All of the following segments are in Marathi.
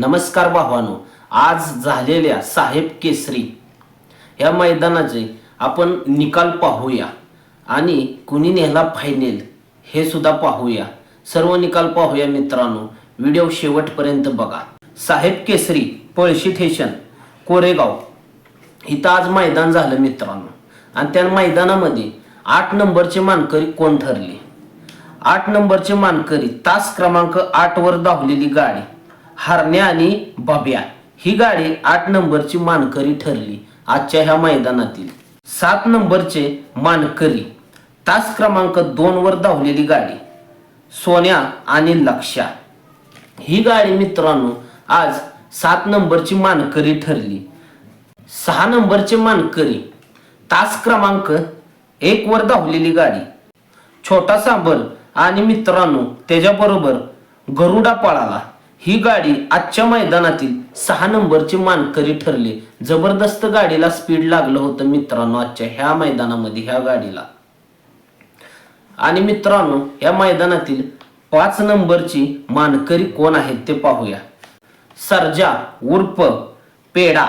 नमस्कार भावानो आज झालेल्या साहेब केसरी या मैदानाचे आपण निकाल पाहूया आणि कुणी नेला फायनल हे सुद्धा पाहूया. सर्व निकाल पाहूया मित्रांनो व्हिडिओ शेवटपर्यंत बघा. साहेब केसरी पळशी ठेशन कोरेगाव. इथं आज मैदान झालं मित्रांनो. आणि त्या मैदानामध्ये आठ नंबरचे मानकरी कोण ठरले? आठ नंबरचे मानकरी तास क्रमांक आठवर धावलेली गाडी. हरण्या आणि बब्या ही गाडी आठ नंबरची मानकरी ठरली आजच्या ह्या मैदानातील. सात नंबरचे मानकरी. तास क्रमांक दोन वर धावलेली गाडी. सोन्या आणि लक्षा. ही गाडी मित्रांनो आज सात नंबरची मानकरी ठरली. सहा नंबरचे मानकरी. तास क्रमांक एक वर धावलेली गाडी. छोटा सांबर आणि मित्रांनो त्याच्याबरोबर गरुडा पळाला. ही गाडी आजच्या मैदानातील सहा नंबरची मानकरी ठरली. जबरदस्त गाडीला स्पीड लागलं होतं मित्रांनो आजच्या ह्या मैदानामध्ये ह्या गाडीला. आणि मित्रांनो या मैदानातील पाच नंबरची मानकरी कोण आहेत ते पाहूया. सर्जा उर्फ पेडा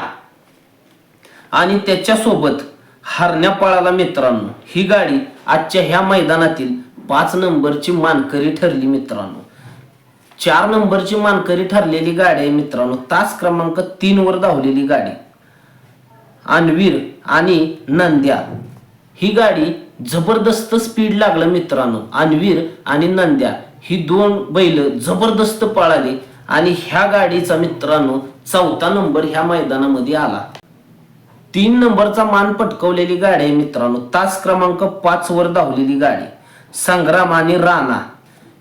आणि त्याच्यासोबत हरण्या पळाला मित्रांनो ही गाडी आजच्या ह्या मैदानातील पाच नंबरची मानकरी ठरली मित्रांनो. चार नंबरची मानकरी ठरलेली गाडी आहे मित्रांनो. तास क्रमांक तीन वर धावलेली गाडी. अनवीर आणि नंद्या. ही गाडी जबरदस्त स्पीड लागलं मित्रांनो. अनवीर आणि नंद्या. ही दोन बैल जबरदस्त पळाली आणि ह्या गाडीचा मित्रांनो चौथा नंबर ह्या मैदानामध्ये आला. तीन नंबरचा मान पटकवलेली गाडी आहे मित्रांनो. तास क्रमांक पाच वर धावलेली गाडी. संग्राम आणि राणा.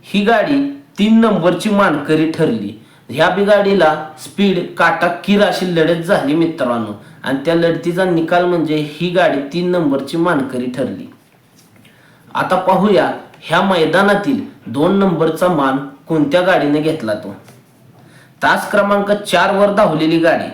ही गाडी तीन नंबरची मानकरी ठरली. ह्या बी गाडीला स्पीड काटा किर अशी लढत झाली मित्रांनो. आणि त्या लढतीचा निकाल म्हणजे ही गाडी तीन नंबरची मानकरी ठरली. आता पाहूया ह्या मैदानातील दोन नंबरचा मान कोणत्या गाडीने घेतला तो? तास क्रमांक चार वर धावलेली गाडी.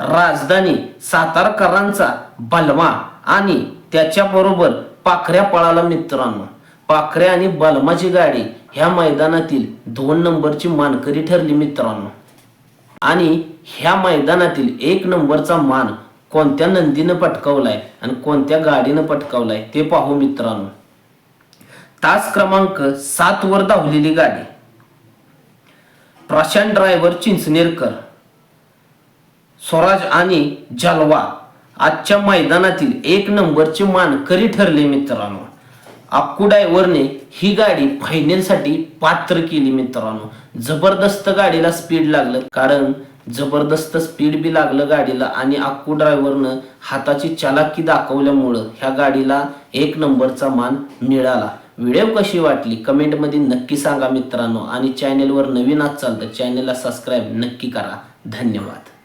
राजधानी सातारकरांचा बलमा आणि त्याच्याबरोबर पाखऱ्या पळाला मित्रांनो. पाखऱ्या आणि बालमाची गाडी ह्या मैदानातील दोन नंबरची मानकरी ठरली मित्रांनो. आणि ह्या मैदानातील एक नंबरचा मान कोणत्या नंदीनं पटकावलाय आणि कोणत्या गाडीनं पटकावलाय ते पाहू मित्रांनो. तास क्रमांक सात वर धावलेली गाडी. प्रशांत ड्रायव्हर चिंचनेरकर स्वराज आणि जलवा आजच्या मैदानातील एक नंबरची मानकरी ठरले मित्रांनो. अक्कू ड्रायव्हरने ही गाडी फायनलसाठी पात्र केली मित्रांनो. जबरदस्त गाडीला स्पीड लागलं कारण जबरदस्त स्पीड बी लागलं गाडीला आणि अक्कू ड्रायव्हरनं हाताची चालाकी दाखवल्यामुळं ह्या गाडीला एक नंबरचा मान मिळाला. व्हिडिओ कशी वाटली? कमेंटमध्ये नक्की सांगा मित्रांनो. आणि चॅनेलवर नवीन आज चालतं चॅनेलला सबस्क्राईब नक्की करा. धन्यवाद.